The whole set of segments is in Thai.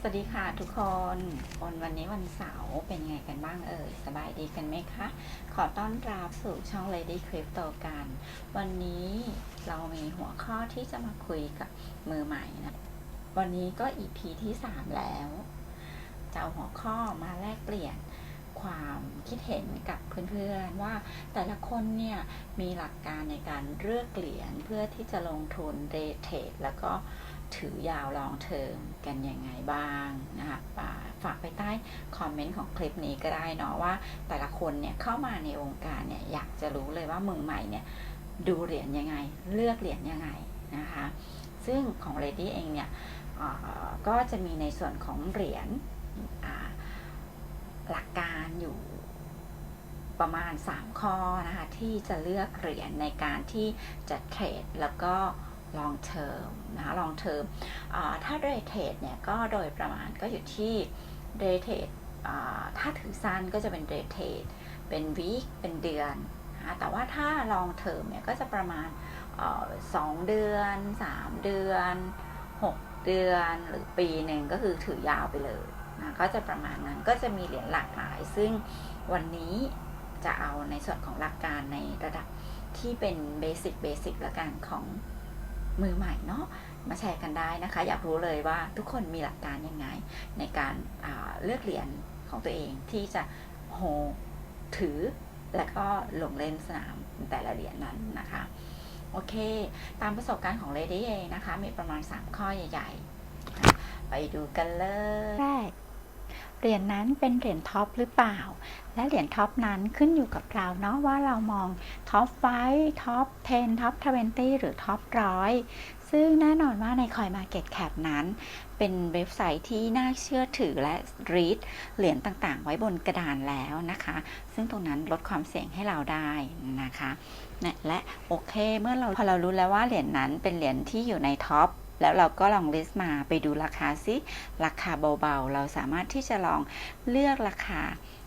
สวัสดีค่ะทุกคนวันวันนี้วันเสาร์เป็นไงกันบ้างเอ่ย สบายดีกันไหมคะ ขอต้อนรับสู่ช่อง Lady Crypto กัน วันนี้เรามีหัวข้อที่จะมาคุยกับมือใหม่นะ วันนี้ก็ EP ที่ 3 แล้วจะเอาหัวข้อมาแลกเปลี่ยนความคิดเห็นกับเพื่อนๆว่าแต่ละคนเนี่ยมีหลักการในการเลือกเหรียญเพื่อที่จะลงทุนเดทเทรดแล้วก็ ถือยาวลองเทอมกันยังไงบ้างนะคะฝากไปใต้คอมเมนต์ของคลิปนี้ก็ได้เนาะว่า แต่ละคนเนี่ยเข้ามาในวงการเนี่ยอยากจะรู้เลยว่ามือใหม่เนี่ยดูเหรียญยังไง เลือกเหรียญยังไงนะคะซึ่งของ Lady เองเนี่ยก็จะมีในส่วนของเหรียญหลักการอยู่ประมาณ 3 ข้อนะคะที่จะเลือกเหรียญในการที่จะเทรดแล้วก็ ลองเทอมนะคะลองเทอมถ้าเดย์เทรดเนี่ยก็โดยประมาณก็อยู่ที่เดย์เทรดถ้าถือสั้นก็จะเป็นเดย์เทรดเป็นวีคเป็นเดือนนะแต่ว่าถ้าลองเทอมเนี่ยก็จะประมาณสองเดือน 3 เดือน 6 เดือนหรือปีหนึ่งก็คือถือยาวไปเลยนะก็จะประมาณนั้นก็จะมีเหรียญหลากหลาย ซึ่งวันนี้จะเอาในส่วนของหลักการในระดับที่เป็นเบสิกเบสิกละกันของ มือใหม่เนาะมาแชร์กันได้นะคะ อยากรู้เลยว่าทุกคนมีหลักการยังไง ในการเลือกเหรียญของตัวเองที่จะโฮถือแล้วก็ลงเล่นสนามแต่ละเหรียญนั้นนะคะ โอเค ตามประสบการณ์ของเลดี้เองนะคะ มีประมาณ 3 ข้อใหญ่ ๆ ไปดูกันเลยแรก เหรียญนั้นเป็นเหรียญท็อปหรือเปล่า และเหรียญท็อปนั้นขึ้นอยู่กับเราเนาะว่าเรามองท็อปไฟท็อป 10 ท็อป 20 หรือท็อปร้อยซึ่งแน่นอนว่าในคอยมาเก็ตแคปนั้น เป็นเว็บไซต์ที่น่าเชื่อถือและรีดเหรียญต่างๆ ไว้บนกระดานแล้วนะคะ ซึ่งตรงนั้นลดความเสี่ยงให้เราได้นะคะ และโอเค เมื่อเราพอเรารู้แล้วว่าเหรียญนั้นเป็นเหรียญที่อยู่ในท็อป แล้วเราก็ลองลิสต์มาไปดูราคาซิ ราคาเบาๆ เราสามารถที่จะลองเลือกราคา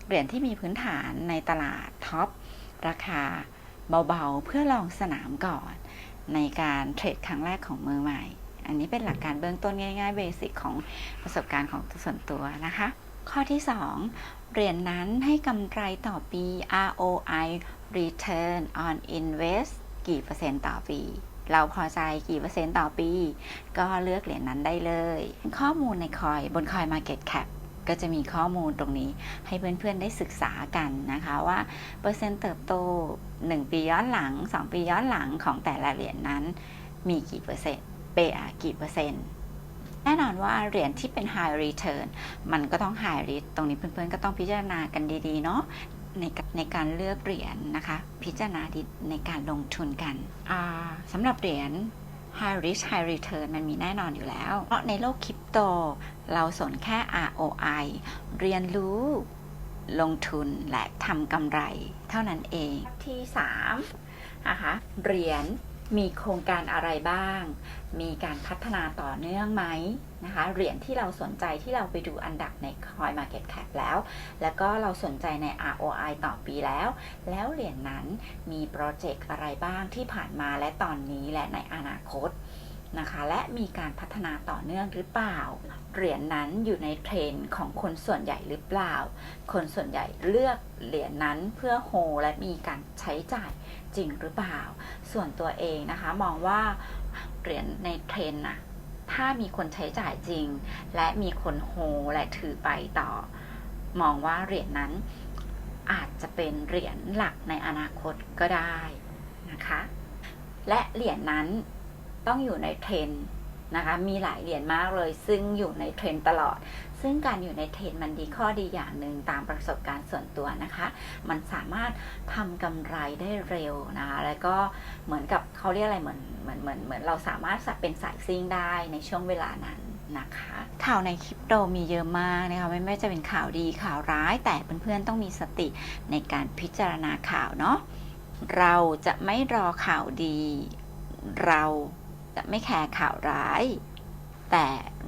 เหรียญที่มีพื้นฐานในตลาดท็อปราคาเบาๆ เพื่อลองสนามก่อน ในการเทรดครั้งแรกของมือใหม่ อันนี้เป็นหลักการเบื้องต้นง่ายๆเบสิกของประสบการณ์ของส่วนตัวนะคะ ข้อที่ 2 เหรียญนนั้นให้กำไรต่อปี ROI Return on Invest กี่เปอร์เซ็นต์ต่อปี เราพอใจกี่เปอร์เซ็นต์ต่อปี ก็เลือกเหรียญนนั้นได้เลย ข้อมูลในคอยบนคอย Market Cap ก็จะมีข้อมูลตรงนี้ให้เพื่อนๆได้ศึกษากันนะคะว่าเปอร์เซ็นต์เติบโต 1 ปีย้อนหลัง 2 ปีย้อนหลังของแต่ละเหรียญนนั้น มีกี่เปอร์เซ็นต์เปอะกี่เปอร์เซ็นต์แน่นอนว่าเหรียญที่เป็น high return มันก็ต้อง high risk ตรงนี้เพื่อนๆก็ต้องพิจารณากันดีๆ เนาะ ในในการเลือกเหรียญนนะคะ พิจารณาดีในการลงทุนกันสำหรับเหรียญ High Risk High Return มันมีแน่นอนอยู่แล้ว เพราะในโลกคริปโต เราสนแค่ ROI เรียนรู้ ลงทุนและทำกำไร เท่านั้นเองที่3นะคะเหรียญ มีโครงการอะไรบ้าง มีการพัฒนาต่อเนื่องไหมนะคะ เหรียญที่เราสนใจที่เราไปดูอันดับใน Coin Market Cap แล้ว แล้วก็เราสนใจใน ROI ต่อปีแล้ว แล้วเหรียญนนั้นมีโปรเจกต์อะไรบ้างที่ผ่านมาและตอนนี้และในอนาคต นะคะ และมีการพัฒนาต่อเนื่องหรือเปล่า เหรียญนนั้นอยู่ในเทรนของคนส่วนใหญ่หรือเปล่า คนส่วนใหญ่เลือกเหรียญนนั้นเพื่อโฮและมีการใช้จ่ายจริงหรือเปล่า ส่วนตัวเองนะคะมองว่าเหรียญในเทรนนะถ้ามีคนใช้จ่ายจริง และมีคนโฮและถือไปต่อ มองว่าเหรียญนั้นอาจจะเป็นเหรียญหลักในอนาคตก็ได้นะคะ และเหรียญนั้น ต้องอยู่ในเทรนนะคะมีหลายเหรียญมากเลย ซึ่งอยู่ในเทรนตลอด ซึ่งการอยู่ในเทรนมันดีข้อดีอย่างหนึ่งตามประสบการณ์ส่วนตัวนะคะ มันสามารถทำกำไรได้เร็วนะคะแล้วก็เหมือนกับเขาเรียกอะไรเหมือนเหมือนเหมือนเหมือนเราสามารถเป็นสายซิ่งได้ในช่วงเวลานั้นนะคะข่าวในคริปโตมีเยอะมากนะคะไม่ไม่จะเป็นข่าวดีข่าวร้าย แต่เพื่อนๆต้องมีสติในการพิจารณาข่าวเนาะเราจะไม่รอข่าวดีเรา จะไม่แคร์ข่าวร้าย แต่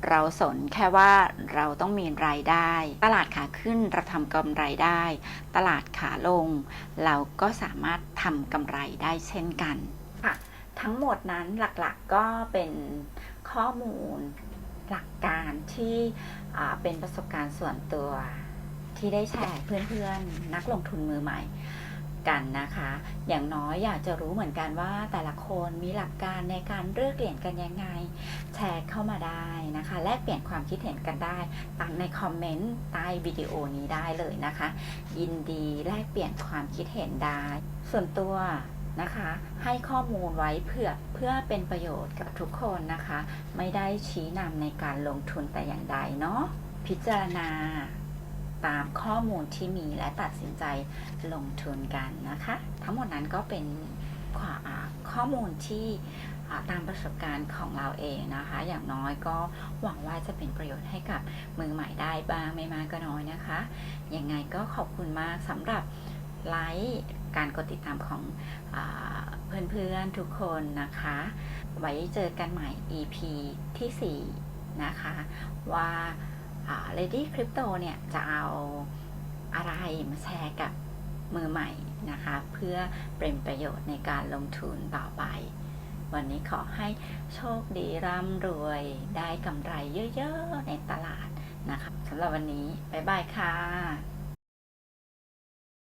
เราสนแค่ว่าเราต้องมีรายได้ ตลาดขาขึ้นเราทำกำไรได้ ตลาดขาลง เราก็สามารถทำกำไรได้เช่นกันค่ะทั้งหมดนั้นหลักๆก็เป็นข้อมูลหลักการที่เป็นประสบการณ์ส่วนตัวที่ได้แชร์เพื่อนๆ นักลงทุนมือใหม่ กันนะคะ อย่างน้อยอยากจะรู้เหมือนกันว่าแต่ละคนมีหลักการในการเลือกเหรียญกันยังไง แชร์เข้ามาได้นะคะ แลกเปลี่ยนความคิดเห็นกันได้ตังในคอมเมนต์ใต้วิดีโอนี้ได้เลยนะคะ ยินดีแลกเปลี่ยนความคิดเห็นได้ ส่วนตัวนะคะให้ข้อมูลไว้เพื่อเพื่อเป็นประโยชน์กับทุกคนนะคะ ไม่ได้ชี้นำในการลงทุนแต่อย่างใดเนาะพิจารณา ตามข้อมูลที่มีและตัดสินใจลงทุนกันนะคะ ทั้งหมดนั้นก็เป็นข้อข้อมูลที่ตามประสบการณ์ของเราเองนะคะ อย่างน้อยก็หวังว่าจะเป็นประโยชน์ให้กับมือใหม่ได้บ้างไม่มากก็น้อยนะคะ ยังไงก็ขอบคุณมากสำหรับไลค์การกดติดตามของอเพื่อนๆทุกคนนะคะ ไว้เจอกันใหม่ EP ที่ 4 นะคะว่า Lady Crypto เนี่ยจะเอาอะไรมาแชร์กับมือใหม่นะคะ เพื่อเป็นประโยชน์ในการลงทุนต่อไป วันนี้ขอให้โชคดีร่ำรวยได้กำไรเยอะ ๆ ในตลาดนะคะสำหรับวันนี้ บ๊ายบายค่ะ